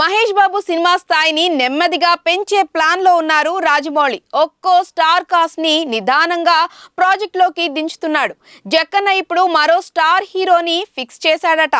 Mahesh Babu cinema స్థాయిని నెమ్మదిగా పెంచే ప్లాన్లో ఉన్నారు రాజమౌళి. ఒక్కో స్టార్ కాస్ట్ని నిదానంగా ప్రాజెక్ట్లోకి దించుతున్నాడు. జక్కన్న ఇప్పుడు మరో స్టార్ హీరోని ఫిక్స్ చేశాడట.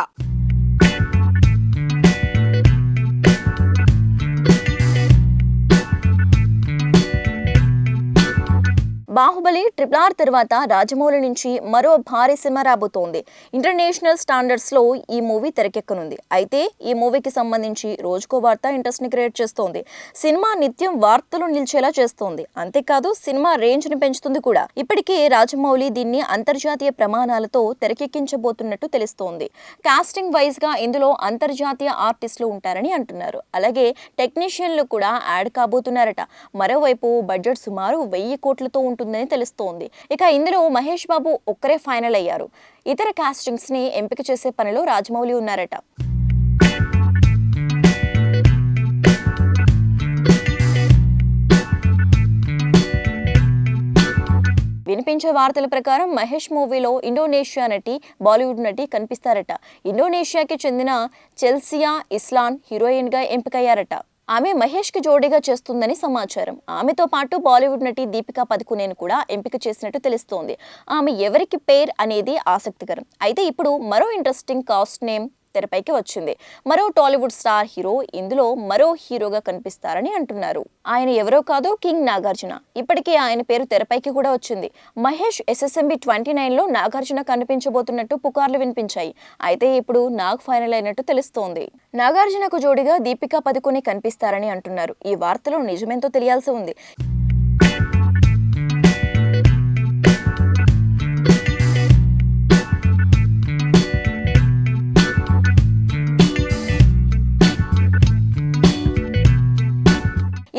బాహుబలి ట్రిపుల్ ఆర్ తర్వాత రాజమౌళి నుంచి మరో భారీ సినిమా రాబోతోంది. ఇంటర్నేషనల్ స్టాండర్డ్స్లో ఈ మూవీ తెరకెక్కనుంది. అయితే ఈ మూవీకి సంబంధించి రోజుకో వార్త ఇంట్రెస్ట్ని క్రియేట్ చేస్తోంది. సినిమా నిత్యం వార్తలు నిలిచేలా చేస్తోంది. అంతేకాదు సినిమా రేంజ్ని పెంచుతుంది కూడా. ఇప్పటికే రాజమౌళి దీన్ని అంతర్జాతీయ ప్రమాణాలతో తెరకెక్కించబోతున్నట్టు తెలుస్తోంది. కాస్టింగ్ వైజ్గా ఇందులో అంతర్జాతీయ ఆర్టిస్టులు ఉంటారని అంటున్నారు. అలాగే టెక్నీషియన్లు కూడా యాడ్ కాబోతున్నారట. మరోవైపు బడ్జెట్ సుమారు వెయ్యి కోట్లతో ఉంటుందని తెలుస్తోంది. ఇక ఇందులో మహేష్ బాబు ఒక్కరే ఫైనల్ అయ్యారు. ఇతర కాస్టింగ్స్ని ఎంపిక చేసే పనిలో రాజమౌళి ఉన్నారట. వినిపించే వార్తల ప్రకారం మహేష్ మూవీలో ఇండోనేషియా నటి బాలీవుడ్ నటి కనిపిస్తారట. ఇండోనేషియాకి చెందిన చెల్సియా ఇస్లాన్ హీరోయిన్గా ఎంపికయ్యారట. ఆమె మహేష్కి జోడీగా చేస్తుందని సమాచారం. ఆమెతో పాటు బాలీవుడ్ నటి దీపికా పదుకునేను కూడా ఎంపిక చేసినట్టు తెలుస్తోంది. ఆమె ఎవరికి పేర్ అనేది ఆసక్తికరం. అయితే ఇప్పుడు మరో ఇంట్రెస్టింగ్ కాస్ట్ నేమ్ తెరపైకి వచ్చింది. మరో టాలీవుడ్ స్టార్ హీరో ఇందులో మరో హీరోగా కనిపిస్తారని అంటున్నారు. ఆయన ఎవరో కాదు కింగ్ నాగార్జున. ఇప్పటికే ఆయన పేరు తెరపైకి కూడా వచ్చింది. మహేష్ ఎస్ఎస్ఎంబి ట్వంటీ నైన్లో నాగార్జున కనిపించబోతున్నట్టు పుకార్లు వినిపించాయి. అయితే ఇప్పుడు నాగ్ ఫైనల్ అయినట్టు తెలుస్తోంది. నాగార్జునకు జోడిగా దీపికా పదుకొని కనిపిస్తారని అంటున్నారు. ఈ వార్తలో నిజమేంతో తెలియాల్సి ఉంది.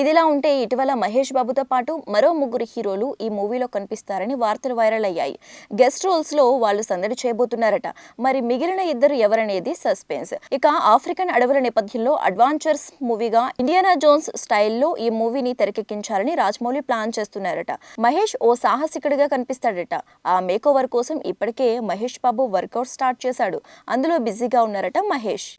ఇదిలా ఉంటే ఇటీవల మహేష్ బాబుతో పాటు మరో ముగ్గురు హీరోలు ఈ మూవీలో కనిపిస్తారని వార్తలు వైరల్ అయ్యాయి. గెస్ట్ రోల్స్లో వాళ్ళు సందడి చేయబోతున్నారట. మరి మిగిలిన ఇద్దరు ఎవరనేది సస్పెన్స్. ఇక ఆఫ్రికన్ అడవుల నేపథ్యంలో అడ్వాంచర్స్ మూవీగా ఇండియానా జోన్స్ స్టైల్లో ఈ మూవీని తెరకెక్కించాలని రాజమౌళి ప్లాన్ చేస్తున్నారట. మహేష్ ఓ సాహసికుడిగా కనిపిస్తాడట. ఆ మేకోవర్ కోసం ఇప్పటికే మహేష్ బాబు వర్కౌట్ స్టార్ట్ చేశాడు. అందులో బిజీగా ఉన్నారట మహేష్.